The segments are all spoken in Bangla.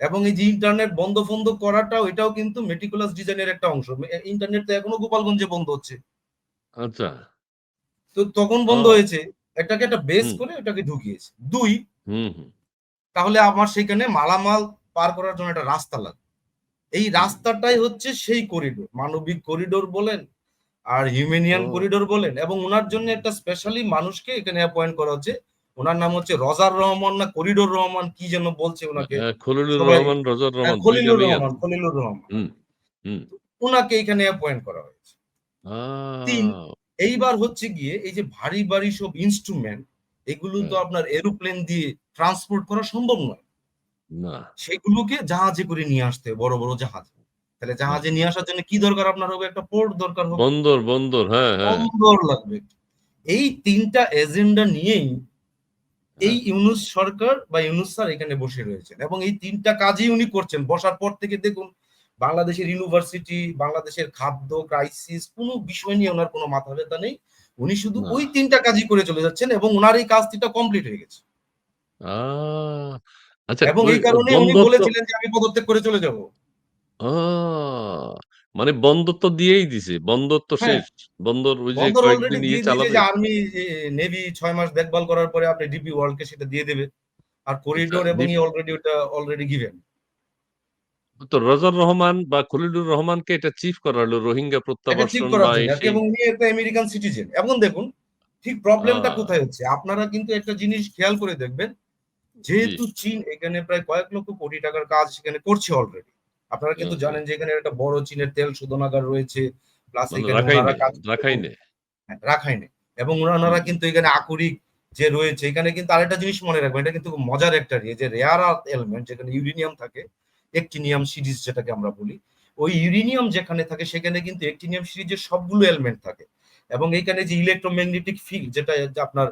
এবং এই যে ইন্টারনেট বন্ধ ফন্ধ করাটাও এটাও কিন্তু মেটিকুলাস ডিজাইনের একটা অংশ। ইন্টারনেট তো এখনও গোপালগঞ্জে বন্ধ হচ্ছে। আচ্ছা। তো তখন বন্ধ হয়েছে। এটাকে একটা বেস। করে এটাকে ঢুকিয়েছে। দুই তাহলে আমার সেখানে মালামাল পার করার জন্য একটা রাস্তা লাগবে। এই রাস্তাটাই হচ্ছে সেই করিডোর মানবিক করিডোর বলেন আর হিউম্যানিয়ান করিডোর বলেন। এবং ওনার জন্য একটা স্পেশালি মানুষকে এখানে অ্যাপয়েন্ট করা হচ্ছে ওনার নাম হচ্ছে রজার রহমান না করিডোর রহমান কি যেন বলছে ওনাকে? হ্যাঁ, খলিলুর রহমান রজার হ্যাঁ, রহমান খলিলুর রহমান খলিলুর রহমান। হুম হুম। ওনাকে এখানে অ্যাপয়েন্ট করা হয়েছে। তিন। এইবার হচ্ছে গিয়ে এই যে ভারী ভারী সব ইনস্ট্রুমেন্ট এগুলো তো হ্যাঁ। আপনার এরোপ্লেন দিয়ে ট্রান্সপোর্ট করা সম্ভব নয়। না। সেগুলোকে জাহাজে করে নিয়ে আসতে বড় বড় জাহাজ। তাহলে জাহাজে নিয়ে আসার জন্য কি দরকার আপনার হবে? একটা পোর্ট দরকার হবে। বন্দর বন্দর হ্যাঁ হ্যাঁ। বন্দর লাগবে। এই তিনটা এজেন্ডা নিয়েই এই ইউনুস সরকার বা ইউনুস স্যার এখানে বসে রয়েছেন এবং এই তিনটা কাজই উনি করছেন। বসার পর থেকে দেখুন বাংলাদেশের ইউনিভার্সিটি বাংলাদেশের খাদ্য ক্রাইসিস কোনো বিষয় নিয়ে ওনার কোনো মাথা ব্যথা নেই। উনি শুধু ওই তিনটা কাজই করে চলে যাচ্ছেন এবং ওনার এই কাজটিটা কমপ্লিট হয়ে গেছে। আচ্ছা এবং এই কারণে উনি বলেছিলেন যে আমি পদত্যাগ করে চলে যাব। মানে বন্দর তো দিয়েই দিছে। বন্দর তো হ্যাঁ। শেষ। বন্দর ওই যে কয়েকদিন দিয়ে ইয়ে চালাবে। যে আর্মি নেভি ছয় মাস দেখভাল করার পরে আপনি ডিপি ওয়ার্ল্ড কে সেটা দিয়ে দেবে। আর করিডোর আচ্ছা, এবং অলরেডি ওটা অলরেডি গিভেন তো রজার রহমান বা খলিলুর রহমানকে এটা চিফ করা হলো রোহিঙ্গা করার বা এবং উনি একটা আমেরিকান সিটিজেন এখন দেখুন ঠিক প্রবলেমটা কোথায় হচ্ছে? আপনারা কিন্তু একটা জিনিস খেয়াল করে দেখবেন যেহেতু চীন এখানে প্রায় কয়েক লক্ষ কোটি টাকার কাজ সেখানে করছে অলরেডি আপনারা কিন্তু জানেন যে এখানে একটা বড় চীনের তেল শোধনাগার রয়েছে প্লাস এখানে হ্যাঁ, রাখাই নেই এবং ওনারা কিন্তু এখানে আকরিক যে রয়েছে এখানে কিন্তু আরেকটা জিনিস মনে রাখবেন এটা কিন্তু মজার একটা ইয়ে যে রেয়ার আর্থ এলিমেন্ট যেখানে ইউরেনিয়াম থাকে একটিনিয়াম সিরিজ যেটাকে আমরা বলি ওই ইউরেনিয়াম যেখানে থাকে সেখানে কিন্তু একটিনিয়াম সিরিজের সবগুলো এলিমেন্ট থাকে। এবং এইখানে যে ইলেকট্রোম্যাগনেটিক ফিল্ড যেটা আপনার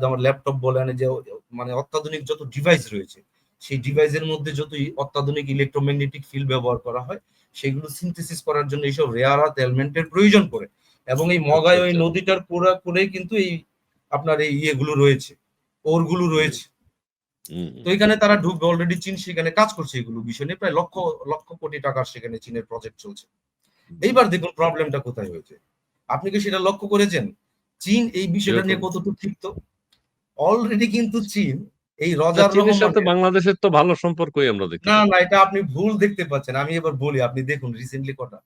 যেমন ল্যাপটপ বলেন যে মানে অত্যাধুনিক যত ডিভাইস রয়েছে সেই ডিভাইসের মধ্যে যতই অত্যাধুনিক ইলেকট্রোম্যাগনেটিক ফিল্ড ব্যবহার করা হয় সেগুলো সিনথেসিস করার জন্য এইসব রেয়ার আর্থ এলিমেন্টের প্রয়োজন পড়ে। এবং এই মগায় ওই। নদীটার পুরা করেই কিন্তু এই আপনার এই ইয়েগুলো রয়েছে ওরগুলো রয়েছে। তো এখানে তারা ঢুকবে অলরেডি চীন সেখানে কাজ করছে এগুলো বিষয় নিয়ে প্রায় লক্ষ লক্ষ কোটি টাকার সেখানে চীনের প্রজেক্ট চলছে। এইবার দেখুন প্রবলেমটা কোথায় হয়েছে। আপনি কি সেটা লক্ষ্য করেছেন? চীন এই বিষয়টা নিয়ে কতটুকু ক্ষিপ্ত? অলরেডি কিন্তু চীন এই রজার চীনের সাথে বাংলাদেশের তো ভালো সম্পর্কই আমরা দেখি। না না এটা আপনি ভুল দেখতে পাচ্ছেন। আমি এবার বলি আপনি দেখুন রিসেন্টলি কটা।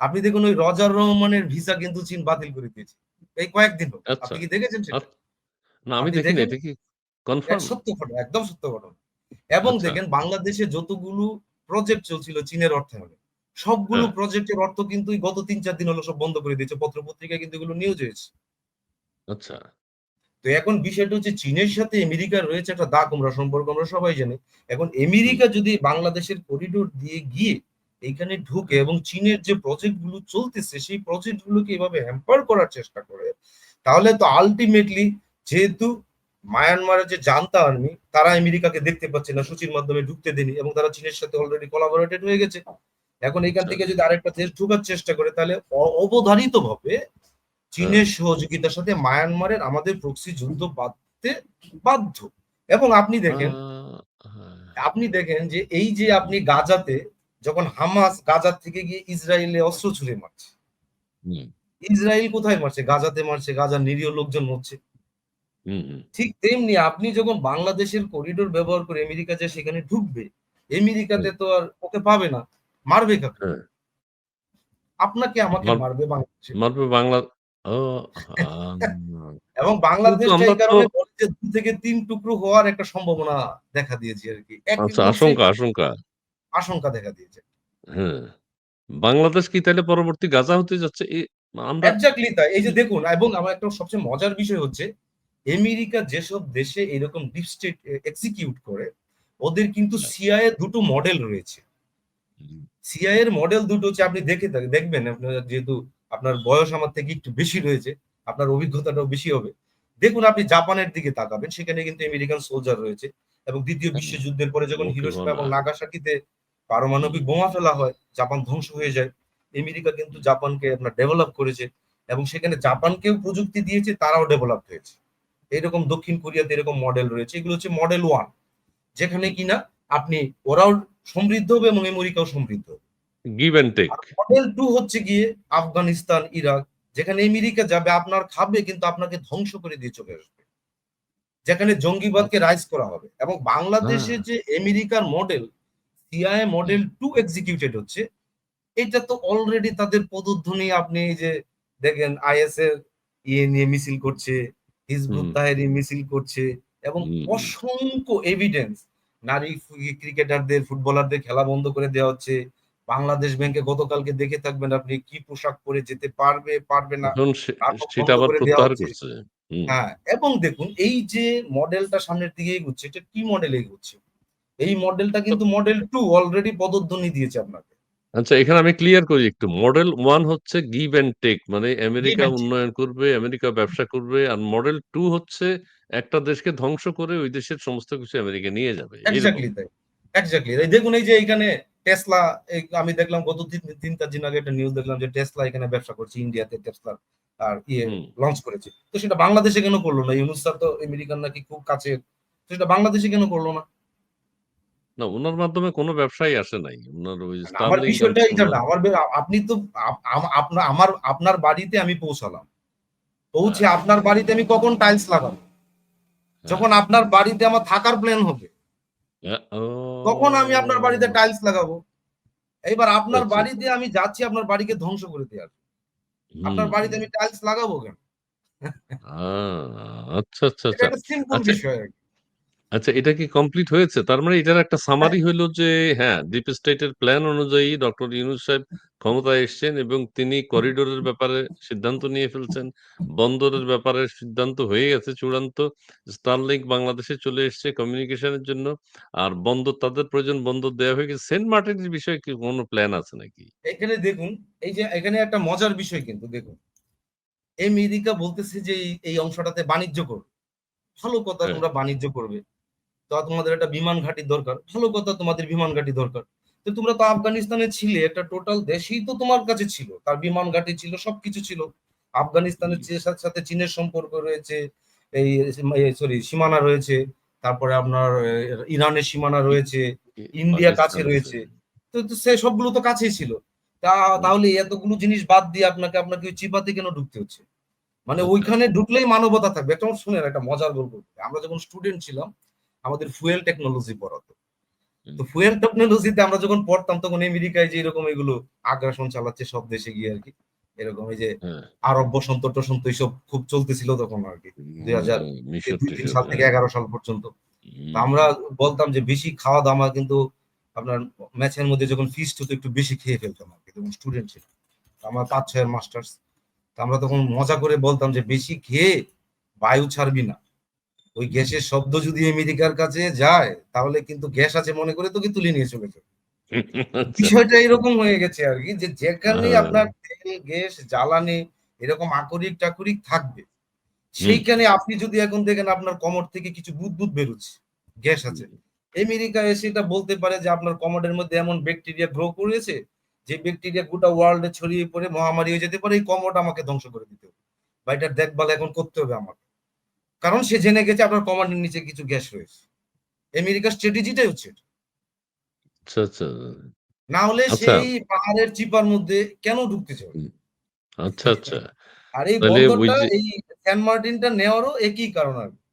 আপনি দেখুন ওই রজার রহমানের ভিসা কিন্তু চীন বাতিল করে দিয়েছে। এই কয়েকদিন আচ্ছা। আপনি কি দেখেছেন সেটা? আচ্ছা, না আমি দেখিনি এটা কি কনফার্ম সত্য ঘটনা একদম সত্য ঘটনা। এবং আচ্ছা। দেখেন বাংলাদেশে যতগুলো প্রজেক্ট চলছিল চীনের অর্থায়নে সবগুলো হ্যাঁ। প্রজেক্টের অর্থ কিন্তু গত তিন চার দিন হলো সব বন্ধ করে দিয়েছে। পত্র পত্রিকায় কিন্তু এগুলো নিউজ হয়েছে আচ্ছা। তো এখন বিষয়টা হচ্ছে চীনের সাথে আমেরিকার রয়েছে একটা দা কুমড়া সম্পর্ক আমরা সবাই জানি এখন আমেরিকা যদি বাংলাদেশের করিডোর দিয়ে গিয়ে এইখানে ঢুকে এবং চীনের যে প্রজেক্টগুলো চলতেছে সেই প্রজেক্ট গুলোকে এভাবে হ্যাম্পার করার চেষ্টা করে তাহলে তো আলটিমেটলি যেহেতু মায়ানমারের যে জান্তা আর্মি তারা আমেরিকাকে দেখতে পাচ্ছে না সূচির মাধ্যমে ঢুকতে দেনি এবং তারা চীনের সাথে অলরেডি কোলাবোরেটেড হয়ে গেছে এখন এখান আচ্ছা। থেকে যদি আরেকটা দেশ ঢোকার চেষ্টা করে তাহলে অবধারিত ভাবে চীনের সহযোগিতার সাথে মায়ানমারের আমাদের প্রক্সি যুদ্ধ বাঁধতে বাধ্য। এবং আপনি দেখেন হ্যাঁ। আপনি দেখেন যে এই যে আপনি গাজাতে যখন হামাস গাজার থেকে গিয়ে ইসরায়েলে অস্ত্র ছুড়ে মারছে ইসরায়েল কোথায় মারছে? গাজাতে মারছে গাজার নিরীহ লোকজন মরছে। ঠিক তেমনি আপনি যখন বাংলাদেশের করিডোর ব্যবহার করে আমেরিকা যে সেখানে ঢুকবে আমেরিকাতে তো আর ওকে পাবে না মারবে কাকে? হ্যাঁ। আপনাকে আমাকে মারবে বাংলাদেশে। মারবে বাংলা এবং বাংলাদেশ কিন্তু এই কারণে তো- বলে যে দু থেকে তিন টুকরো হওয়ার একটা সম্ভাবনা দেখা দিয়েছে আর কি। আচ্ছা আশঙ্কা আশঙ্কা। আশঙ্কা দেখা দিয়েছে। হ্যাঁ। বাংলাদেশ কি তাহলে পরবর্তী গাজা হতে যাচ্ছে? আমরা এক্স্যাক্টলি তাই। এই যে দেখুন এবং আমার একটা সবচেয়ে মজার বিষয় হচ্ছে আমেরিকা যেসব দেশে এরকম ডিপ স্টেট এক্সিকিউট করে ওদের কিন্তু সিআইএ দুটো মডেল রয়েছে। সিআই এর মডেল দুটো হচ্ছে আপনি দেখে থাকেন দেখবেন আপনার যেহেতু আপনার বয়স আমার থেকে একটু বেশি রয়েছে আপনার অভিজ্ঞতাটাও বেশি হবে। দেখুন আপনি জাপানের দিকে তাকাবেন সেখানে কিন্তু আমেরিকান সোলজার রয়েছে এবং দ্বিতীয় বিশ্বযুদ্ধের পরে যখন হিরোশিমা এবং নাগাসাকিতে পারমাণবিক বোমা ফেলা হয় জাপান ধ্বংস হয়ে যায়। আমেরিকা কিন্তু জাপানকে আপনার ডেভেলপ করেছে এবং সেখানে জাপানকেও প্রযুক্তি দিয়েছে তারাও ডেভেলপ হয়েছে। এইরকম দক্ষিণ কোরিয়াতে এরকম মডেল রয়েছে এগুলো হচ্ছে মডেল ওয়ান যেখানে কিনা আপনি ওরাও সমৃদ্ধ হবে এবং আমেরিকাও সমৃদ্ধ হবে। Give and take model two হচ্ছে গিয়ে আফগানিস্তান ইরাক যেখানে আমেরিকা যাবে আপনার খাবে কিন্তু আপনাকে ধ্বংস করে দিয়ে চলে আসবে। যেখানে জঙ্গিবাদকে রাইজ করা হবে। এবং বাংলাদেশে হ্যাঁ। যে আমেরিকার model CIA model two executed হচ্ছে এটা তো অলরেডি তাদের পদধ্বনি। আপনি এই যে দেখেন আইএস এর ইয়ে নিয়ে মিছিল করছে হিজবুত তাহেরি মিছিল করছে এবং অসংখ্য এভিডেন্স নারী ক্রিকেটারদের ফুটবলারদের খেলা বন্ধ করে দেওয়া হচ্ছে বাংলাদেশ ব্যাংকে গতকালকে দেখে থাকবেন আপনি কি পোশাক পরে যেতে পারবে পারবে না। এখন সে- নাটক সেটা আবার প্রত্যাহার করছে। হ্যাঁ এবং দেখুন এই যে মডেলটা সামনের দিকে এগোচ্ছে এটা কি মডেল এগোচ্ছে? এই মডেলটা কিন্তু মডেল টু অলরেডি পদধ্বনি দিয়েছে আপনাকে। আচ্ছা এখানে আমি ক্লিয়ার করি একটু। মডেল ওয়ান হচ্ছে গিভ অ্যান্ড টেক মানে আমেরিকা উন্নয়ন করবে আমেরিকা ব্যবসা করবে আর মডেল টু হচ্ছে একটা দেশকে ধ্বংস করে ওই দেশের সমস্ত কিছু আমেরিকা নিয়ে যাবে। এক্স্যাক্টলি তাই। এক্স্যাক্টলি দেখুন এই যে এখানে টেসলা আমি দেখলাম গত তিন চার দিন আগে একটা নিউজ দেখলাম যে টেসলা এখানে ব্যবসা করছে ইন্ডিয়াতে টেসলা আর ইয়ে লঞ্চ করেছে। তো সেটা বাংলাদেশে কেন করল না? ইউনুস স্যার তো আমেরিকান নাকি খুব কাছে। তো সেটা বাংলাদেশে কেন করল না? না ওনার মাধ্যমে কোনো ব্যবসায়ী আসে নাই। ওনার ওই আমার বিষয়টা এটা না আমার আপনি তো আপনার আমার আপনার বাড়িতে আমি পৌঁছালাম। পৌঁছে আপনার বাড়িতে আমি কখন টাইলস লাগাবো? যখন আপনার বাড়িতে আমার থাকার প্ল্যান হবে। হ্যাঁ, ও, তখন আমি আপনার বাড়িতে টাইলস লাগাবো। এইবার আপনার বাড়ি বাড়িতে আমি যাচ্ছি আপনার বাড়িকে ধ্বংস করে দেওয়ার। আসব আপনার বাড়িতে আমি টাইলস লাগাবো কেন? আচ্ছা আচ্ছা আচ্ছা। সিম্পল আচ্ছা। বিষয়। আচ্ছা এটা কি কমপ্লিট হয়েছে? তার মানে এটার একটা সামারি হলো যে হ্যাঁ ডিপ স্টেটের প্ল্যান অনুযায়ী ডক্টর ইউনুস সাহেব ক্ষমতায় এসেছেন এবং তিনি করিডোরের ব্যাপারে সিদ্ধান্ত নিয়ে ফেলছেন। বন্দরের ব্যাপারে সিদ্ধান্ত হয়ে গেছে চূড়ান্ত। স্টারলিংক বাংলাদেশে চলে এসেছে কমিউনিকেশনের জন্য। আর বন্দর তাদের প্রয়োজন বন্দর দেওয়া হয়ে গেছে। সেন্ট মার্টিনের বিষয়ে কি কোনো প্ল্যান আছে নাকি? এখানে দেখুন এই যে এখানে একটা মজার বিষয় কিন্তু দেখুন। আমেরিকা বলতেছে যে এই- এই অংশটাতে বাণিজ্য করবে ভালো কথা হ্যাঁ। তোমরা বাণিজ্য করবে। তো তোমাদের একটা বিমান ঘাঁটির দরকার। ভালো কথা তোমাদের বিমান ঘাঁটি দরকার। তো তোমরা তো আফগানিস্তানে ছিলে একটা টোটাল দেশই তো তোমার কাছে ছিল। তার বিমান ঘাঁটি ছিল সবকিছু ছিল। আফগানিস্তানের সাথে সাথে চীনের সম্পর্ক রয়েছে এই সরি সীমানা রয়েছে তারপরে আপনার ইরানের সীমানা রয়েছে ইন্ডিয়া কাছে রয়েছে। তো সে সবগুলো তো কাছেই ছিল। তা তাহলে এতগুলো জিনিস বাদ দিয়ে আপনাকে আপনাকে ওই চিপাতে কেন ঢুকতে হচ্ছে? মানে আচ্ছা। ওইখানে ঢুকলেই মানবতা থাকবে। একটা শুনেন একটা মজার গল্প। আমরা যখন স্টুডেন্ট ছিলাম আমাদের ফুয়েল টেকনোলজি পড়াতো তো ফুয়েল টেকনোলজিতে আমরা যখন পড়তাম তখন আমেরিকায় যে এরকম এগুলো আগ্রাসন চালাচ্ছে সব দেশে গিয়ে আর কি এরকম এই যে হ্যাঁ, আরব বসন্ত টসন্ত এইসব খুব চলতেছিল তখন আর কি দুই হাজার তিন সাল থেকে হ্যাঁ। এগারো সাল পর্যন্ত। আমরা বলতাম যে বেশি খাওয়া দাওয়া কিন্তু আপনার ম্যাচের মধ্যে যখন ফিস্ট হতো একটু বেশি খেয়ে ফেলতাম আর কি যখন স্টুডেন্ট ছিলাম। তা আমরা পাঁচ ছয়ের মাস্টার্স আমরা তখন মজা করে বলতাম যে বেশি খেয়ে বায়ু ছাড়বি না। ওই গ্যাসের শব্দ যদি আমেরিকার কাছে যায় তাহলে কিন্তু গ্যাস আছে মনে করে তোকে তুলে নিয়ে চলে যাবে আচ্ছা, বিষয়টা এরকম হয়ে গেছে আর কি যে যেখানে হ্যাঁ। আপনার তেল গ্যাস জ্বালানি এরকম আকরিক টাকরিক থাকবে সেইখানে আপনি যদি এখন দেখেন আপনার কমর থেকে কিছু বুদবুদ বেরোচ্ছে গ্যাস আছে। আমেরিকা এসে এটা বলতে পারে যে আপনার কমোডের মধ্যে এমন ব্যাকটেরিয়া গ্রো করেছে যে ব্যাকটেরিয়া গোটা ওয়ার্ল্ডে ছড়িয়ে পড়ে মহামারী হয়ে যেতে পারে এই কমোড আমাকে ধ্বংস করে দিতে হবে। বা এটার দেখভাল এখন করতে হবে আমাকে। কারণ সে জেনে গেছে আপনার কমান্ডের নিচে কিছু গ্যাস রয়েছে আমেরিকার স্ট্র্যাটেজিটাই হচ্ছে। আচ্ছা আচ্ছা না হলে আচ্ছা। সেই পাহাড়ের চিপার মধ্যে কেন ঢুকতে চাবে আচ্ছা আচ্ছা আর এই বন্দরটা এই স্যান মার্টিনটা নেওয়ারও একই কারণ আর কি।